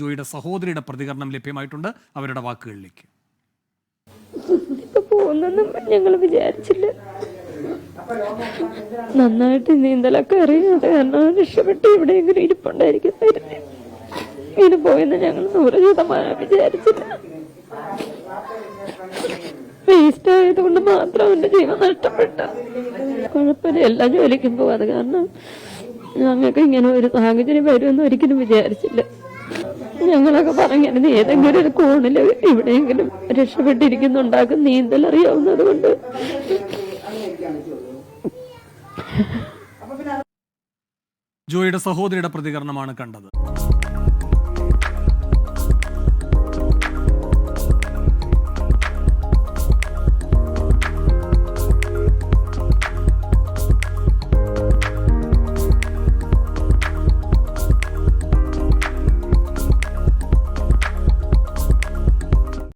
ജോയിയുടെ സഹോദരിയുടെ പ്രതികരണം ലഭ്യമായിട്ടുണ്ട്. അവരുടെ വാക്കുകളിലേക്ക്. നന്നായിട്ട് നീന്തലൊക്കെ അറിയാതെ കാരണം രക്ഷപ്പെട്ട് എവിടെയെങ്കിലും ഇരിപ്പുണ്ടായിരിക്കുന്നതായിരുന്നു ഇങ്ങനെ പോയെന്ന് ഞങ്ങൾ നൂറ് ശതമാനം വിചാരിച്ചില്ല. വേസ്റ്റ് ആയതുകൊണ്ട് മാത്രം എന്റെ ജീവൻ നഷ്ടപ്പെട്ട. കുഴപ്പമില്ല എല്ലാ ജോലിക്കും പോവാതെ കാരണം ഞങ്ങൾക്ക് ഇങ്ങനെ ഒരു സാഹചര്യം വരുമെന്ന് ഒരിക്കലും വിചാരിച്ചില്ല. ഞങ്ങളൊക്കെ പറഞ്ഞത് ഏതെങ്കിലും ഒരു കോണിൽ എവിടെയെങ്കിലും രക്ഷപ്പെട്ടിരിക്കുന്നുണ്ടാക്കും നീന്തൽ അറിയാവുന്നത് കൊണ്ട് ജോയിയുടെ സഹോദരിയുടെ പ്രതികരണമാണ് കണ്ടത്.